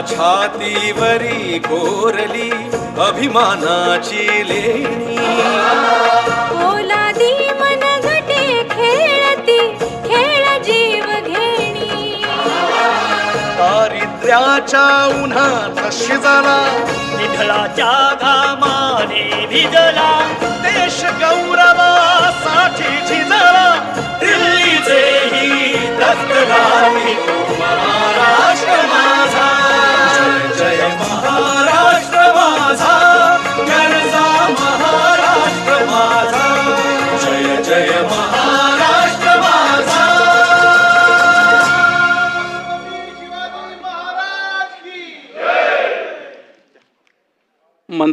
छातीवरी कोरली अभिमानाची लेणी. पोलादी मनगटे खेळती खेळ जीव घेणी. दारिद्र्याच्या उन्हात शिजला विठ्ठलाच्या घामाने भिजला देश गौरवासाठी झिजला दिल्लीचे ही महाराष्ट्र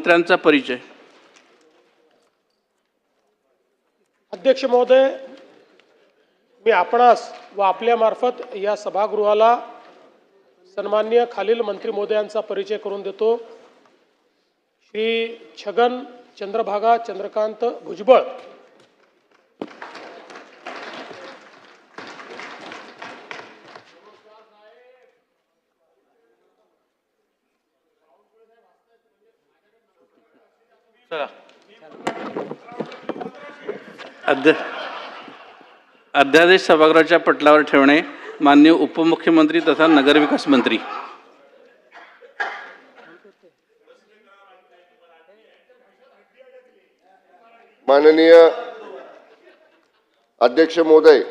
मंत्र्यांचा परिचय. अध्यक्ष महोदय मी आपणास व आपल्यामार्फत या सभागृहाला सन्मान्य खालील मंत्री महोदयांचा परिचय करून देतो. श्री छगन चंद्रभागा चंद्रकांत भुजबळ. अध्य अध्यादेश सभागृहाच्या पटलावर ठेवणे मान्य उपमुख्यमंत्री तथा नगरविकास मंत्री. माननीय अध्यक्ष महोदय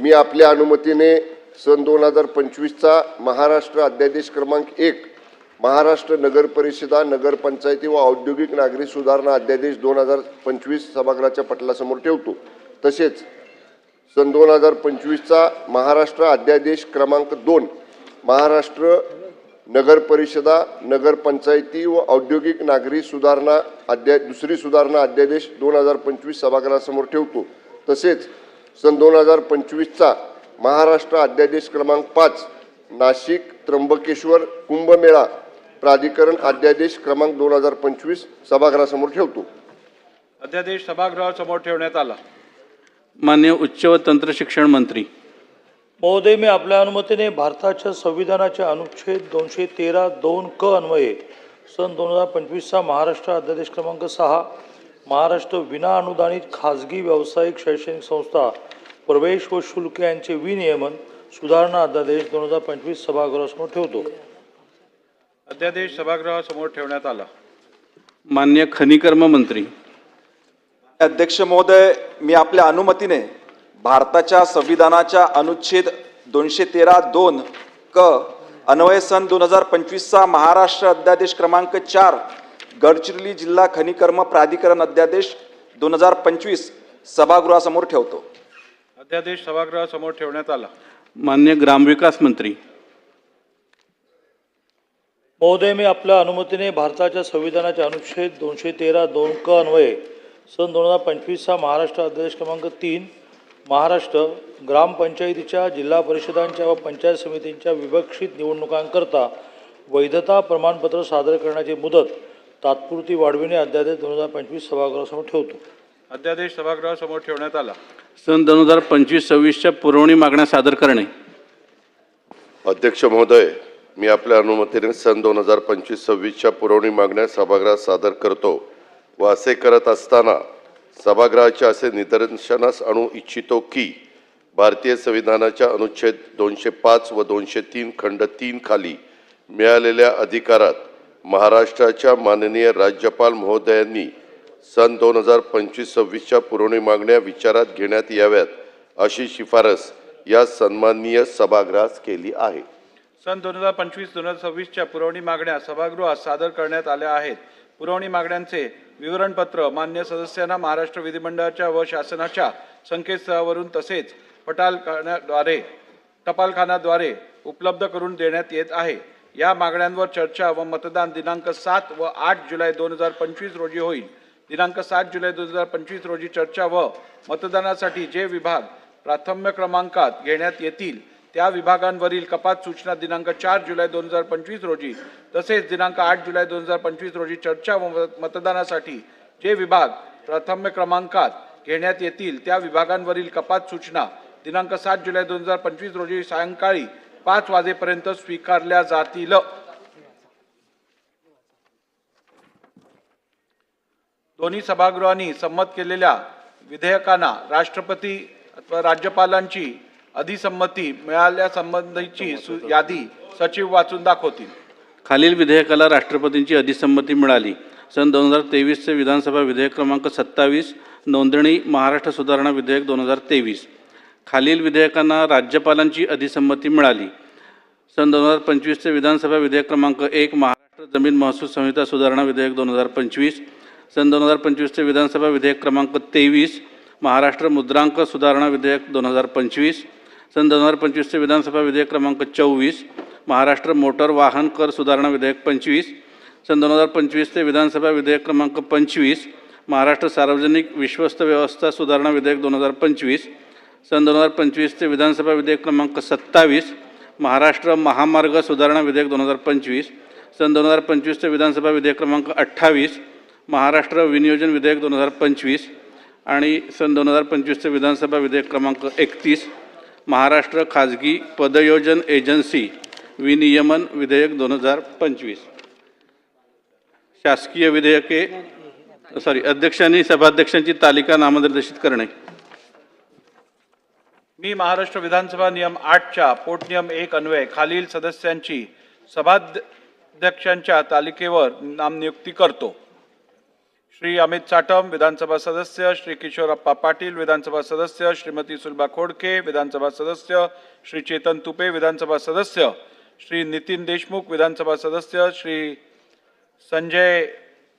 मी आपल्या अनुमतीने सन दोन हजार पंचवीसचा महाराष्ट्र अध्यादेश क्रमांक एक महाराष्ट्र नगर परिषदा नगरपंचायती व औद्योगिक नागरी सुधारणा अध्यादेश दोन हजार पंचवीस सभागृहाच्या पटलासमोर ठेवतो. तसेच सन दोन हजार पंचवीसचा महाराष्ट्र अध्यादेश क्रमांक दोन महाराष्ट्र नगर परिषदा नगरपंचायती व औद्योगिक नागरी सुधारणा अध्या दुसरी सुधारणा अध्यादेश दोन हजार पंचवीस सभागृहासमोर ठेवतो. तसेच सन दोन हजार पंचवीसचा महाराष्ट्र अध्यादेश क्रमांक पाच नाशिक त्र्यंबकेश्वर कुंभमेळा प्राधिकरण अध्यादेश क्रमांक दोन हजार पंचवीस सभागृहासमोर ठेवतो. अध्यादेश सभागृहासमोर ठेवण्यात आला. मान्य उच्च व तंत्र शिक्षण मंत्री. महोदय मी आपल्या अनुमतीने भारताच्या संविधानाच्या अनुच्छेद दोनशे तेरा दोन क अन्वये सन दोन हजार पंचवीसचा महाराष्ट्र अध्यादेश क्रमांक सहा महाराष्ट्र विना अनुदानित खाजगी व्यावसायिक शैक्षणिक संस्था प्रवेश व शुल्क यांचे विनियमन सुधारणा अध्यादेश दोन हजार पंचवीस सभागृहासमोर ठेवतो. अध्यादेश सभागृहासमोर ठेवण्यात आला. मान्य खनिकर्म मंत्री. अध्यक्ष महोदय मी आपल्या अनुमतीने भारताच्या संविधानाच्या अनुच्छेद दोनशे तेरा दोन क अन्वय सन दोन हजार पंचवीसचा महाराष्ट्र अध्यादेश क्रमांक चार गडचिरोली जिल्हा खनिकर्म प्राधिकरण अध्यादेश दोन हजार पंचवीस सभागृहासमोर ठेवतो. अध्यादेश सभागृहासमोर ठेवण्यात आला. मान्य ग्रामविकास मंत्री. महोदय मी आपल्या अनुमतीने भारताच्या संविधानाचे अनुच्छेद दोनशे तेरा दोन क अन्वये सन दोन हजार पंचवीसचा महाराष्ट्र अध्यादेश क्रमांक तीन महाराष्ट्र ग्रामपंचायतीच्या जिल्हा परिषदांच्या व पंचायत समितींच्या विवक्षित निवडणुकांकरता वैधता प्रमाणपत्र सादर करण्याची मुदत तात्पुरती वाढविणे अध्यादेश दोन हजार पंचवीस सभागृहासमोर ठेवतो. अध्यादेश सभागृहासमोर ठेवण्यात आला. सन दोन हजार पंचवीस सव्वीसच्या पुरवणी मागण्या सादर करणे. अध्यक्ष महोदय मी आपल्या अनुमतीने सन दोन हजार पंचवीस सव्वीसच्या पुरवणी मागण्या सभागृहात सादर करतो व असे करत असताना सभागृहाच्या असे निदर्शनास आणू इच्छितो की भारतीय संविधानाच्या अनुच्छेद दोनशे पाच व दोनशे तीन खंड तीन खाली मिळालेल्या अधिकारात महाराष्ट्राच्या माननीय राज्यपाल महोदयांनी सन दोन हजार पंचवीस सव्वीसच्या पुरवणी मागण्या विचारात घेण्यात याव्यात अशी शिफारस या सन्माननीय सभागृहास केली आहे. सन दोन हजार पंचवीस दोन हजार सव्वीसच्या पुरवणी मागण्या सभागृहात सादर करण्यात आल्या आहेत. पुरवणी मागण्यांचे विवरणपत्र मान्य सदस्यांना महाराष्ट्र विधिमंडळाच्या व शासनाच्या संकेतस्थळावरून तसेच पटालखान्याद्वारे टपालखान्याद्वारे उपलब्ध करून देण्यात येत आहे. या मागण्यांवर चर्चा व मतदान दिनांक सात व आठ जुलै दोन हजार पंचवीस रोजी होईल. दिनांक सात जुलै दोन हजार पंचवीस रोजी चर्चा व मतदानासाठी जे विभाग प्राथम्य क्रमांकात घेण्यात येतील त्या विभागांवरील कपात सूचना दिनांक चार जुलै दोन हजार पंचवीस रोजी तसेच दिनांक आठ जुलै दोन हजार पंचवीस रोजी चर्चा व मत- मतदानासाठी जे विभाग प्राथम्य क्रमांकात घेण्यात येतील त्या विभागांवरील कपात सूचना दिनांक सात जुलै दोन हजार पंचवीस रोजी सायंकाळी पाच वाजेपर्यंत स्वीकारल्या जातील. दोन्ही सभागृहांनी संमत केलेल्या विधेयकांना राष्ट्रपती अथवा राज्यपालांची अधिसंमती मिळाल्यासंबंधीची सु- यादी सचिव वाचून दाखवतील. खालील विधेयकाला राष्ट्रपतींची अधिसंमती मिळाली. सन दोन हजार तेवीसचे विधानसभा विधेयक क्रमांक सत्तावीस नोंदणी महाराष्ट्र सुधारणा विधेयक दोन हजार तेवीस. खालील विधेयकांना राज्यपालांची अधिसंमती मिळाली. सन दोन हजार पंचवीसचे विधानसभा विधेयक क्रमांक एक महाराष्ट्र जमीन महसूल संहिता सुधारणा विधेयक दोन हजार पंचवीस. सन दोन हजार पंचवीसचे विधानसभा विधेयक क्रमांक तेवीस महाराष्ट्र मुद्रांक सुधारणा विधेयक दोन हजार पंचवीस. सन दोन हजार पंचवीसचे विधानसभा विधेयक क्रमांक चोवीस महाराष्ट्र मोटर वाहन कर सुधारणा विधेयक पंचवीस सन दोन हजार पंचवीसचे विधानसभा विधेयक क्रमांक पंचवीस महाराष्ट्र सार्वजनिक विश्वस्त व्यवस्था सुधारणा विधेयक दोन हजार पंचवीस सन दोन हजार पंचवीसचे विधानसभा विधेयक क्रमांक सत्तावीस महाराष्ट्र महामार्ग सुधारणा विधेयक दोन हजार पंचवीस सन दोन हजार पंचवीसचे विधानसभा विधेयक क्रमांक अठ्ठावीस महाराष्ट्र विनियोजन विधेयक दोन हजार पंचवीस आणि सन दोन हजार पंचवीसचे विधानसभा विधेयक क्रमांक एकतीस. महाराष्ट्र खाजगी पदयोजन एजन्सी विनियमन विधेयक दोन हजार पंचवीस. शासकीय विधेयके सॉरी अध्यक्षांनी सभाध्यक्षांची तालिका नामनिर्देशित करणे. मी महाराष्ट्र विधानसभा नियम आठच्या पोटनियम एक अन्वय खालील सदस्यांची सभाध्यक्षांच्या तालिकेवर नामनियुक्ती करतो. श्री अमित चाटम विधानसभा सदस्य श्री किशोरप्पा पाटील विधानसभा सदस्य श्रीमती सुलभा खोडके विधानसभा सदस्य श्री चेतन तुपे विधानसभा सदस्य श्री नितीन देशमुख विधानसभा सदस्य श्री संजय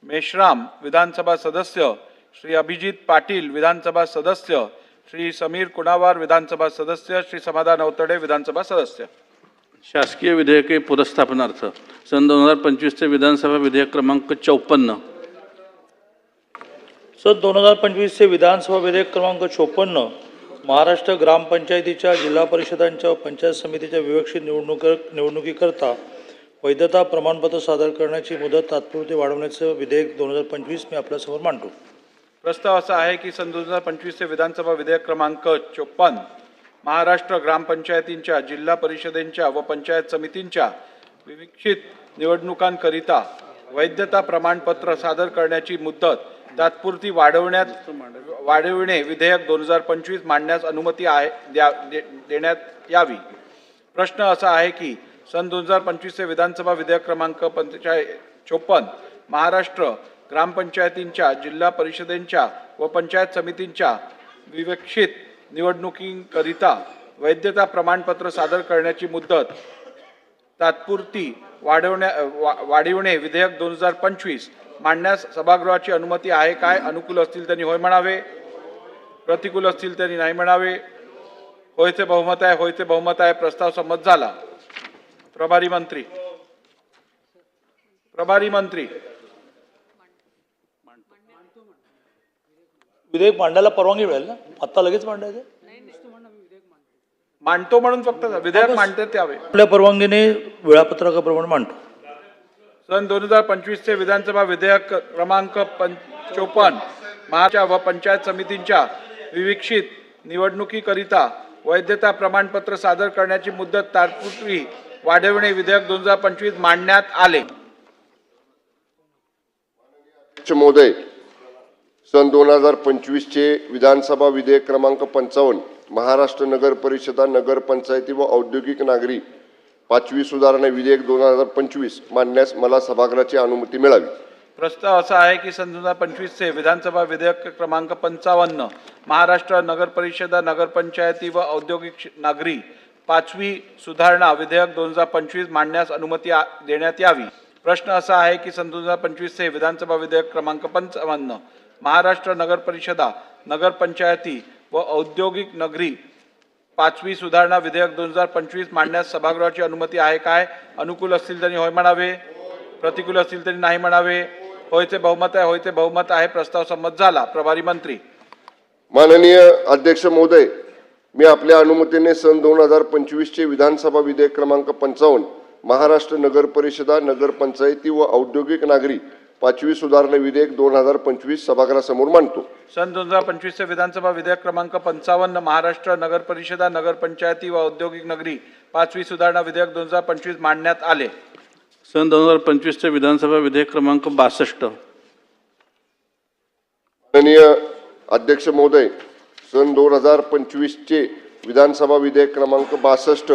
मेश्राम विधानसभा सदस्य श्री अभिजित पाटील विधानसभा सदस्य श्री समीर कुणावार विधानसभा सदस्य श्री समाधान अवतडे विधानसभा सदस्य। शासकीय विधेयके पुरस्थापनार्थ सन दोन हजार पंचवीसचे विधानसभा विधेयक क्रमांक चौपन्न. सन दोन हजार पंचवीसचे विधानसभा विधेयक क्रमांक चोपन्न महाराष्ट्र ग्रामपंचायतीच्या जिल्हा परिषदांच्या पंचायत समितीच्या विवक्षित निवडणूक निवडणुकीकरता वैधता प्रमाणपत्र सादर करण्याची मुदत तात्पुरती वाढवण्याचं विधेयक दोन हजार पंचवीस मी आपल्यासमोर मांडतो. प्रस्ताव असा आहे की सन दोन हजार पंचवीसचे विधानसभा विधेयक क्रमांक चोपन्न महाराष्ट्र ग्रामपंचायतींच्या जिल्हा परिषदेंच्या व पंचायत समितींच्या विविक्षित निवडणुकांकरिता वैधता प्रमाणपत्र सादर करण्याची मुदत तात्पुरती वाढवण्यात वाढविणे विधेयक दोन हजार पंचवीस मांडण्यास अनुमती आहे द्या दे- देण्यात यावी. प्रश्न असा आहे की सन दोन हजार पंचवीसचे विधानसभा विधेयक क्रमांक पंचेचाळी चोपन्न महाराष्ट्र ग्रामपंचायतींच्या जिल्हा परिषदेंच्या व पंचायत समितींच्या विवक्षित निवडणुकीकरिता वैधता प्रमाणपत्र सादर करण्याची मुदत तात्पुरती वाढवण्या वा- वाढविणे विधेयक दोन हजार पंचवीस मांडण्यास सभागृहाची अनुमती आहे काय? अनुकूल असतील त्यांनी होय म्हणावे. प्रतिकूल असतील त्यांनी नाही म्हणावे. होयचे बहुमत आहे होयचे बहुमत आहे प्रस्ताव संमत झाला. प्रभारी मंत्री. प्रभारी मंत्री. विधेयक मांडायला परवानगी मिळेल ना? आत्ता लगेच मांडायचं? मांडतो म्हणून फक्त विधेयक मांडण्यात यावे आपल्या परवानगीने वेळापत्रकाप्रमाणे मांडतो. सन दोन हजार पंचवीसचे विधानसभा विधेयक क्रमांक चोपन्न महाच्या व पंचायत समितींच्या विविक्षित निवडणुकीकरिता वैधता प्रमाणपत्र सादर करण्याची मुदत तात्पुरती वाढविणे विधेयक दोन हजार पंचवीस मांडण्यात आले. महोदय सन दोन हजार पंचवीसचे विधानसभा विधेयक क्रमांक पंचावन्न महाराष्ट्र नगर परिषदा नगर पंचायती व औद्योगिक नागरी पाचवी सुधारणा विधेयक दोन हजार पंचवीस मांडण्यास मला सभागृहाची अनुमती मिळावी. प्रस्ताव असा आहे की सन दोन हजार पंचवीसचे विधानसभा विधेयक क्रमांक पंचावन्न महाराष्ट्र नगर परिषदा नगरपंचायती व औद्योगिक नागरी पाचवी सुधारणा विधेयक दोन हजार पंचवीस मांडण्यास अनुमती देण्यात यावी. प्रश्न असा आहे की सन दोन हजार पंचवीसचे विधानसभा विधेयक क्रमांक पंचावन्न महाराष्ट्र नगर परिषदा नगरपंचायती व औद्योगिक नगरी पाचवी सुधारणा विधेयक दोन हजार पंचवीस मांडण्यास सभागृहाची अनुमती आहे काय? अनुकूल असतील त्यांनी होय म्हणावे. प्रतिकूल असतील त्यांनी नाही म्हणावे. होयचे बहुमत आहे होयचे बहुमत आहे प्रस्ताव संमत झाला. प्रभारी मंत्री. माननीय अध्यक्ष महोदय मी आपल्या अनुमतीने सन दोन हजार पंचवीसचे विधानसभा विधेयक क्रमांक पंचावन्न महाराष्ट्र नगर परिषदा नगर पंचायती व औद्योगिक नागरी पाचवी सुधारणा विधेयक दोन हजार पंचवीस सभागृहासमोर मांडतो. सन दोन हजार पंचवीसचे विधानसभा विधेयक क्रमांक पंचावन्न महाराष्ट्र नगर परिषदा नगर पंचायती व औद्योगिक नगरी पाचवी सुधारणा विधेयक दोन हजार पंचवीस मांडण्यात आले. सन दोन हजार पंचवीसचे विधानसभा विधेयक क्रमांक बासष्ट. माननीय अध्यक्ष महोदय सन दोन हजार पंचवीसचे विधानसभा विधेयक क्रमांक बासष्ट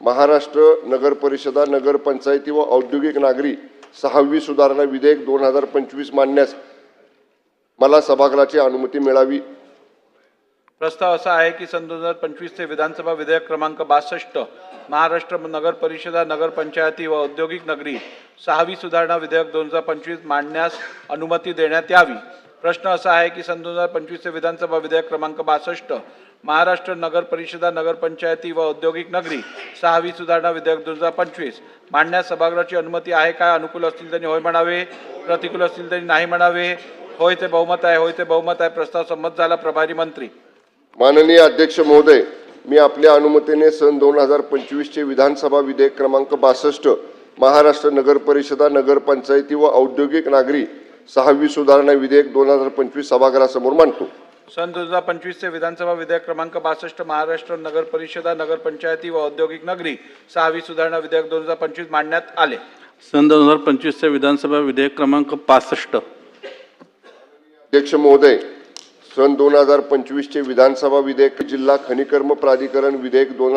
महाराष्ट्र नगर परिषदा नगर पंचायती व औद्योगिक नागरी सहावी सुधारणा विधेयक दोन हजार पंचवीस मांडण्यास मला सभागृहाची अनुमती मिळावी. प्रस्ताव असा आहे की सन दोन हजार पंचवीसचे विधानसभा विधेयक क्रमांक बासष्ट महाराष्ट्र नगर परिषदा नगर पंचायती व औद्योगिक नगरी सहावी सुधारणा विधेयक दोन हजार पंचवीस मांडण्यास अनुमती देण्यात यावी. प्रश्न असा आहे की सन दोन हजार पंचवीसचे विधानसभा विधेयक क्रमांक बासष्ट महाराष्ट्र नगर परिषदा नगर पंचायती व औद्योगिक नगरी सहावी सुधारणा विधेयक दोन हजार पंचवीस. मांडण्यास सभागृहाची अनुमती आहे काय? अनुकूल असतील त्यांनी होय म्हणावे. प्रतिकूल असतील त्यांनी नाही म्हणावे. होय ते बहुमत आहे होय ते बहुमत आहे. प्रस्ताव संमत झाला प्रभारी मंत्री. माननीय अध्यक्ष महोदय मी आपल्या अनुमतीने सन दोन हजार पंचवीसचे विधानसभा विधेयक क्रमांक बासष्ट महाराष्ट्र नगर परिषदा व औद्योगिक नागरी सहावी सुधारणा विधेयक दोन हजार पंचवीस सभागृहासमोर मांडतो. सन दोन हजार पंचवीसचे विधानसभा विधेयक क्रमांक बासष्ट महाराष्ट्र नगर परिषदा नगर पंचायती व औद्योगिक नगरी सहावी सुधारणा विधेयक दोन हजार पंचवीस मांडण्यात आले. सन दोन हजार पंचवीसचे विधानसभा विधेयक क्रमांक पासष्ट अध्यक्ष महोदय सन दोन हजार पंचवीसचे विधानसभा विधेयक जिल्हा खनिकर्म प्राधिकरण विधेयक दोन